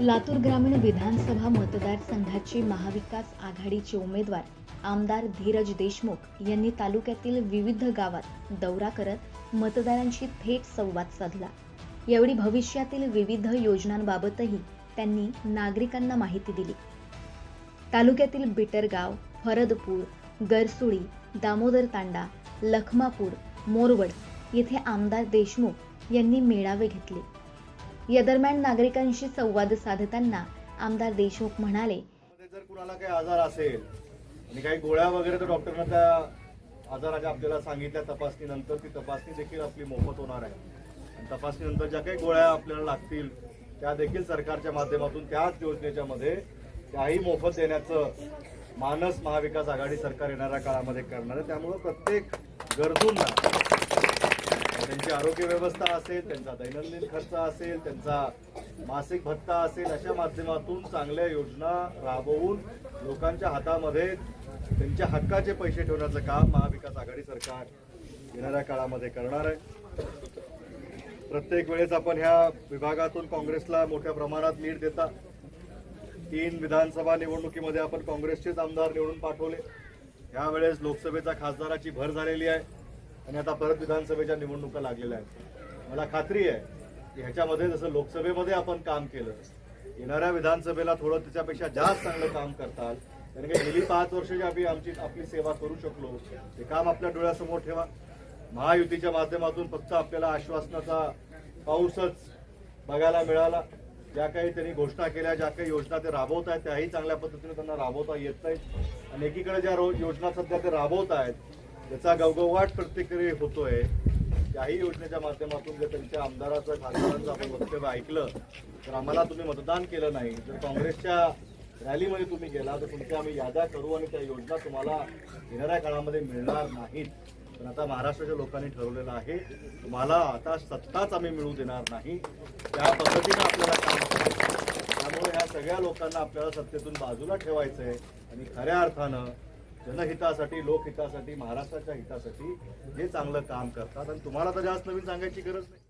लातूर ग्रामीण विधानसभा मतदारसंघाचे महाविकास आघाडीचे उमेदवार आमदार धीरज देशमुख यांनी तालुक्यातील विविध गावात दौरा करत मतदारांशी थेट संवाद साधला. यावेळी भविष्यातील विविध योजनांबाबतही त्यांनी नागरिकांना माहिती दिली. तालुक्यातील बिटरगाव फरदपूर गरसुळी दामोदर तांडा लखमापूर मोरवड येथे आमदार देशमुख यांनी मेळावे घेतले. या दरम्यान नागरिकांशी संवाद साधताना आमदार देशमुख म्हणाले जर कुणाला काही आजार असेल आणि काही गोळ्या वगैरे तर डॉक्टरनं त्या आजाराच्या आपल्याला सांगितल्या तपासणीनंतर ती तपासणी देखील आपली मोफत होणार आहे. आणि तपासणीनंतर ज्या काही गोळ्या आपल्याला लागतील त्या देखील सरकारच्या माध्यमातून त्याच योजनेच्या मध्ये त्याही मोफत देण्याचं मानस महाविकास आघाडी सरकार येणाऱ्या काळामध्ये करणार आहे. त्यामुळं प्रत्येक गरजूंना त्यांची आरोग्य व्यवस्था असेल त्यांचा दैनंदिन खर्च असेल त्यांचा मासिक भत्ता असेल अशा माध्यमातून चांगल्या योजना राबवून लोकांच्या हातामध्ये त्यांच्या हक्काचे पैसे ठेवण्याचं काम महाविकास आघाडी सरकार येणाऱ्या काळामध्ये करणार आहे. प्रत्येक वेळेस आपण ह्या विभागातून काँग्रेसला मोठ्या प्रमाणात नीट देता. तीन विधानसभा निवडणुकीमध्ये आपण काँग्रेसचेच आमदार निवडून पाठवले. ह्यावेळेस लोकसभेचा खासदाराची भर झालेली आहे. आणि आता परत विधानसभेच्या निवडणुका लागलेल्या आहेत. मला खात्री आहे की ह्याच्यामध्ये जसं लोकसभेमध्ये आपण काम केलं येणाऱ्या विधानसभेला थोडं त्याच्यापेक्षा जास्त चांगलं काम करताल. कारण की गेली पाच वर्षाची आम्ही आमची आपली सेवा करू शकलो ते काम आपल्या डोळ्यासमोर ठेवा. महायुतीच्या माध्यमातून फक्त आपल्याला आश्वासनाचा पाऊसच बघायला मिळाला. ज्या काही त्यांनी घोषणा केल्या ज्या काही योजना ते राबवत आहेत त्याही चांगल्या पद्धतीने त्यांना राबवता येत नाहीत. आणि एकीकडे ज्या रोज योजना सध्या ते राबवत आहेत त्याचा गवगवाट प्रत्येकरी होतोय. त्याही योजनेच्या माध्यमातून जर त्यांच्या आमदाराचं खासदारांचं आपण वक्तव्य ऐकलं तर आम्हाला तुम्ही मतदान केलं नाही. जर काँग्रेसच्या रॅलीमध्ये तुम्ही गेला तर तुमच्या आम्ही याद्या करू आणि त्या योजना तुम्हाला येणाऱ्या काळामध्ये मिळणार नाहीत. पण आता महाराष्ट्राच्या लोकांनी ठरवलेलं आहे तुम्हाला आता सत्ताच आम्ही मिळू देणार नाही. त्या पद्धतीनं आपल्याला काम त्यामुळे ह्या सगळ्या लोकांना आपल्याला सत्तेतून बाजूला ठेवायचं आहे आणि खऱ्या अर्थानं जनहितासाठी लोकहितासाठी महाराष्ट्राच्या हितासाठी जे चांगलं काम करतात. आणि तुम्हाला तर जास्त नवीन सांगायची गरज नाही.